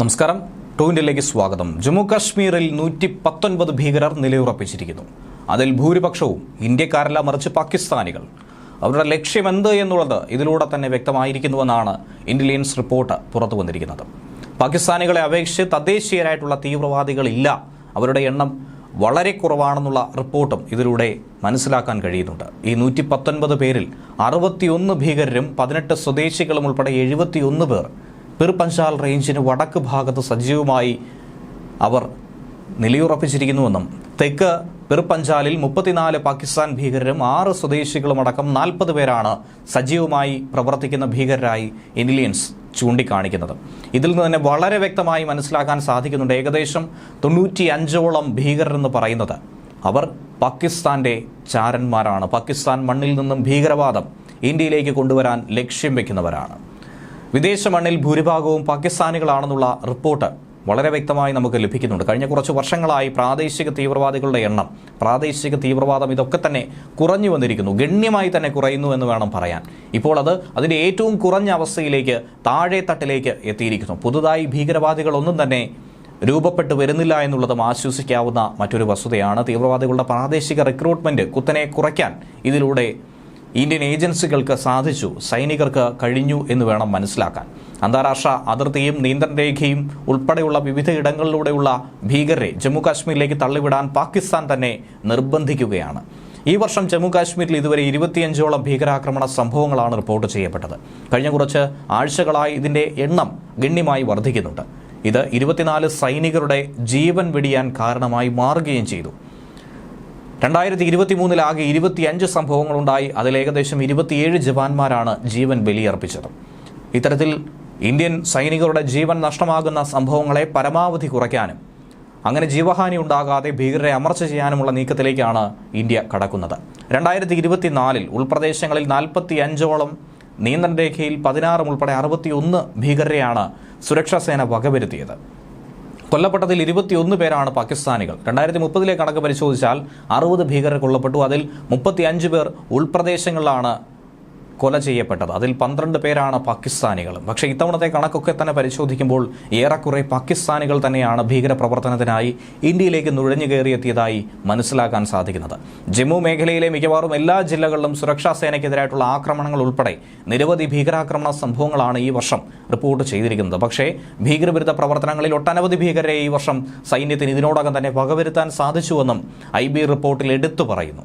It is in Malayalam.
നമസ്കാരം. ടൂവിന്റെലേക്ക് സ്വാഗതം. ജമ്മു കാശ്മീരിൽ നൂറ്റി പത്തൊൻപത് ഭീകരർ നിലയുറപ്പിച്ചിരിക്കുന്നു. അതിൽ ഭൂരിപക്ഷവും ഇന്ത്യക്കാരല്ല മറിച്ച് പാകിസ്ഥാനികൾ. അവരുടെ ലക്ഷ്യമെന്ത് എന്നുള്ളത് ഇതിലൂടെ തന്നെ വ്യക്തമായിരിക്കുന്നുവെന്നാണ് ഇന്റലിജൻസ് റിപ്പോർട്ട് പുറത്തു വന്നിരിക്കുന്നത് പാകിസ്ഥാനികളെ അപേക്ഷിച്ച് തദ്ദേശീയരായിട്ടുള്ള തീവ്രവാദികളില്ല. അവരുടെ എണ്ണം വളരെ കുറവാണെന്നുള്ള റിപ്പോർട്ടും ഇതിലൂടെ മനസ്സിലാക്കാൻ കഴിയുന്നുണ്ട്. ഈ നൂറ്റി പത്തൊൻപത് പേരിൽ അറുപത്തിയൊന്ന് ഭീകരരും പതിനെട്ട് സ്വദേശികളും ഉൾപ്പെടെ എഴുപത്തിയൊന്ന് പേർ പിർ പഞ്ചാൽ റേഞ്ചിന് വടക്ക് ഭാഗത്ത് സജീവമായി അവർ നിലയുറപ്പിച്ചിരിക്കുന്നുവെന്നും തെക്ക് പിർ പഞ്ചാലിൽ മുപ്പത്തിനാല് പാകിസ്ഥാൻ ഭീകരരും ആറ് സ്വദേശികളും അടക്കം നാൽപ്പത് പേരാണ് സജീവമായി പ്രവർത്തിക്കുന്ന ഭീകരരായി ഇന്റലിജൻസ് ചൂണ്ടിക്കാണിക്കുന്നത്. ഇതിൽ നിന്ന് തന്നെ വളരെ വ്യക്തമായി മനസ്സിലാക്കാൻ സാധിക്കുന്നുണ്ട് ഏകദേശം തൊണ്ണൂറ്റി അഞ്ചോളം ഭീകരരെന്ന് പറയുന്നത്. അവർ പാകിസ്ഥാന്റെ ചാരന്മാരാണ്. പാകിസ്ഥാൻ മണ്ണിൽ നിന്നും ഭീകരവാദം ഇന്ത്യയിലേക്ക് കൊണ്ടുവരാൻ ലക്ഷ്യം വെക്കുന്നവരാണ്. വിദേശ മണ്ണിൽ ഭൂരിഭാഗവും പാകിസ്ഥാനികളാണെന്നുള്ള റിപ്പോർട്ട് വളരെ വ്യക്തമായി നമുക്ക് ലഭിക്കുന്നുണ്ട്. കഴിഞ്ഞ കുറച്ച് വർഷങ്ങളായി പ്രാദേശിക തീവ്രവാദികളുടെ എണ്ണം പ്രാദേശിക തീവ്രവാദം ഇതൊക്കെ തന്നെ കുറഞ്ഞു വന്നിരിക്കുന്നു. ഗണ്യമായി തന്നെ കുറയുന്നു എന്ന് വേണം പറയാൻ. ഇപ്പോൾ അത് അതിന്റെ ഏറ്റവും കുറഞ്ഞ അവസ്ഥയിലേക്ക് താഴെ തട്ടിലേക്ക് എത്തിയിരിക്കുന്നു. പുതുതായി ഭീകരവാദികളൊന്നും തന്നെ രൂപപ്പെട്ടു വരുന്നില്ല എന്നുള്ളതും ആശ്വസിക്കാവുന്ന മറ്റൊരു വസ്തുതയാണ് തീവ്രവാദികളുടെ പ്രാദേശിക റിക്രൂട്ട്മെന്റ് കുത്തനെ കുറയ്ക്കാൻ ഇതിലൂടെ ഇന്ത്യൻ ഏജൻസികൾക്ക് സാധിച്ചു സൈനികർക്ക് കഴിഞ്ഞു എന്ന് വേണം മനസ്സിലാക്കാൻ. അന്താരാഷ്ട്ര അതിർത്തിയും നിയന്ത്രണ രേഖയും ഉൾപ്പെടെയുള്ള വിവിധ ഇടങ്ങളിലൂടെയുള്ള ഭീകരരെ ജമ്മു കാശ്മീരിലേക്ക് തള്ളിവിടാൻ പാകിസ്ഥാൻ തന്നെ നിർബന്ധിക്കുകയാണ്. ഈ വർഷം ജമ്മു കാശ്മീരിൽ ഇതുവരെ ഇരുപത്തിയഞ്ചോളം ഭീകരാക്രമണ സംഭവങ്ങളാണ് റിപ്പോർട്ട് ചെയ്യപ്പെട്ടത്. കഴിഞ്ഞ കുറച്ച് ആഴ്ചകളായി ഇതിന്റെ എണ്ണം ഗണ്യമായി വർദ്ധിക്കുന്നുണ്ട്. ഇത് ഇരുപത്തിനാല് സൈനികരുടെ ജീവൻ വെടിയാൻ കാരണമായി മാറുകയും ചെയ്തു. രണ്ടായിരത്തി ഇരുപത്തി മൂന്നിലാകെ ഇരുപത്തിയഞ്ച് സംഭവങ്ങളുണ്ടായി. അതിൽ ഏകദേശം ഇരുപത്തിയേഴ് ജവാന്മാരാണ് ജീവൻ ബലിയർപ്പിച്ചത്. ഇത്തരത്തിൽ ഇന്ത്യൻ സൈനികരുടെ ജീവൻ നഷ്ടമാകുന്ന സംഭവങ്ങളെ പരമാവധി കുറയ്ക്കാനും അങ്ങനെ ജീവഹാനി ഉണ്ടാകാതെ ഭീകരരെ അമർച്ച ചെയ്യാനുമുള്ള നീക്കത്തിലേക്കാണ് ഇന്ത്യ കടക്കുന്നത്. രണ്ടായിരത്തി ഇരുപത്തിനാലിൽ ഉൾപ്രദേശങ്ങളിൽ നാൽപ്പത്തി അഞ്ചോളം നിയന്ത്രണ രേഖയിൽ പതിനാറും ഉൾപ്പെടെ അറുപത്തിയൊന്ന് ഭീകരരെയാണ് സുരക്ഷാസേന വകവരുത്തിയത്. കൊല്ലപ്പെട്ടതിൽ ഇരുപത്തിയൊന്ന് പേരാണ് പാകിസ്ഥാനികൾ. രണ്ടായിരത്തി മുപ്പതിലെ കണക്ക് പരിശോധിച്ചാൽ അറുപത് ഭീകരർ കൊല്ലപ്പെട്ടു. അതിൽ മുപ്പത്തിയഞ്ച് പേർ ഉൾപ്രദേശങ്ങളിലാണ് കൊല ചെയ്യപ്പെട്ടത്. അതിൽ പന്ത്രണ്ട് പേരാണ് പാകിസ്ഥാനികൾ. പക്ഷേ ഇത്തവണത്തെ കണക്കൊക്കെ തന്നെ പരിശോധിക്കുമ്പോൾ ഏറെക്കുറെ പാകിസ്ഥാനികൾ തന്നെയാണ് ഭീകരപ്രവർത്തനത്തിനായി ഇന്ത്യയിലേക്ക് നുഴഞ്ഞു കയറിയെത്തിയതായി മനസ്സിലാക്കാൻ സാധിക്കുന്നത്. ജമ്മു മേഖലയിലെ മിക്കവാറും എല്ലാ ജില്ലകളിലും സുരക്ഷാ സേനയ്ക്കെതിരായിട്ടുള്ള ആക്രമണങ്ങൾ ഉൾപ്പെടെ നിരവധി ഭീകരാക്രമണ സംഭവങ്ങളാണ് ഈ വർഷം റിപ്പോർട്ട് ചെയ്തിരിക്കുന്നത്. പക്ഷേ ഭീകരവിരുദ്ധ പ്രവർത്തനങ്ങളിൽ ഒട്ടനവധി ഭീകരരെ ഈ വർഷം സൈന്യത്തിന് ഇതിനോടകം തന്നെ വകവരുത്താൻ സാധിച്ചുവെന്നും ഐ ബി റിപ്പോർട്ടിൽ എടുത്തു പറയുന്നു.